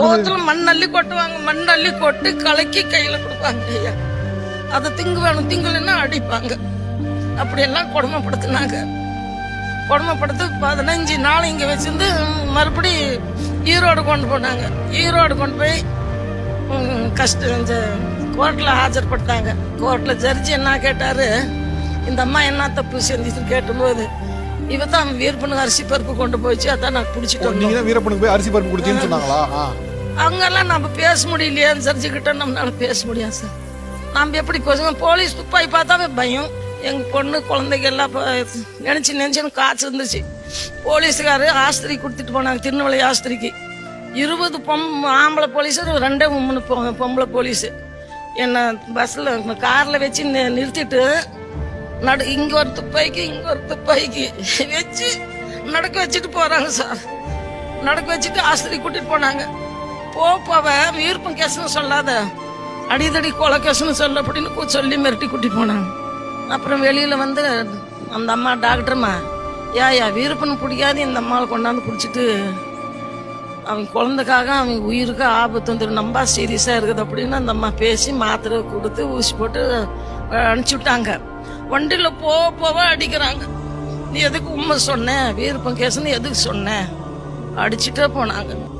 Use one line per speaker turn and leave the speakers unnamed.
சோத்துல மண் அள்ளி கொட்டுவாங்க. மண் அள்ளி கொட்டு கலக்கி கையில கொடுப்பாங்க ஐயா. அதை திங்கு வேணும் திங்கலைன்னா அடிப்பாங்க. அப்படியெல்லாம் கொடுமைப்படுத்தினாங்க. கொடுமைப்படுத்தி பதினஞ்சு நாள் இங்கே வச்சிருந்து மறுபடி ஈரோடு கொண்டு போனாங்க. ஈரோடு கொண்டு போய் ம், கஷ்டம் இந்த கோர்ட்டில் ஆஜர்படுத்தாங்க. கோர்ட்டில் ஜட்ஜி என்ன கேட்டாரு? இந்த அம்மா என்ன தப்பு செஞ்சுச்சுன்னு கேட்டும்போது இவ தான் வீர்பனுக்கு அரிசி பருப்பு கொண்டு போச்சு அதான் நான் பிடிச்சிட்டு வந்தோம்.
நீங்க வீரப்பனுக்கு போய் அரிசி பருப்பு கொடுத்தீங்கன்னு சொன்னாங்களா?
அங்கெல்லாம் நம்ம பேச முடியலையே ஜட்ஜி நம்மளால பேச முடியாது சார். நம்ம எப்படி பேசுங்க போலீஸ் துப்பாக்கி பார்த்தாவே பயம். எங்கள் பொண்ணு குழந்தைங்க எல்லாம் ப- நினச்சின்னு நினைச்சுன்னு காய்ச்சல் இருந்துச்சு. போலீஸுக்காரு ஆஸ்திரி கொடுத்துட்டு போனாங்க திருநெல்வேலி ஆஸ்திரிக்கு. இருபது பொம் ஆம்பளை போலீஸு ரெண்டே மூணு பொ- பொம்பளை போலீஸு. என்னை பஸ்ஸில் காரில் வச்சு நிறுத்திட்டு நடு இங்கே ஒரு துப்பாக்கி இங்கே ஒரு துப்பாக்கி வச்சு நடக்க வச்சுட்டு போகிறாங்க சார். நடக்க வச்சுட்டு ஆஸ்திரி கூட்டிகிட்டு போனாங்க. போப்பாவ போவ வீர்ப்பம் கேஸ்னு சொல்லாத. அடிதடி கொலை கேஸ்னு சொல்ல அப்படின்னு கூ- சொல்லி மிரட்டி கூட்டி போனாங்க அப்புறம் வெளியில வந்து அந்த அம்மா டாக்டர்மா ஏயா வீரப்பன் பிடிக்காது இந்த அம்மாவை கொண்டாந்து பிடிச்சிட்டு அவன் குழந்தைக்காக அவன் உயிருக்கு ஆபத்து வந்துடும் ரொம்ப சீரியஸாக இருக்குது அப்படின்னு அந்த அம்மா பேசி மாத்திரை கொடுத்து ஊசி போட்டு அனுப்பிச்சி விட்டாங்க வண்டியில் போக போக அடிக்கிறாங்க. நீ எதுக்கு உண்மை சொன்ன? வீரப்பன் கேஸ்னு எதுக்கு சொன்ன? அடிச்சுட்டே போனாங்க.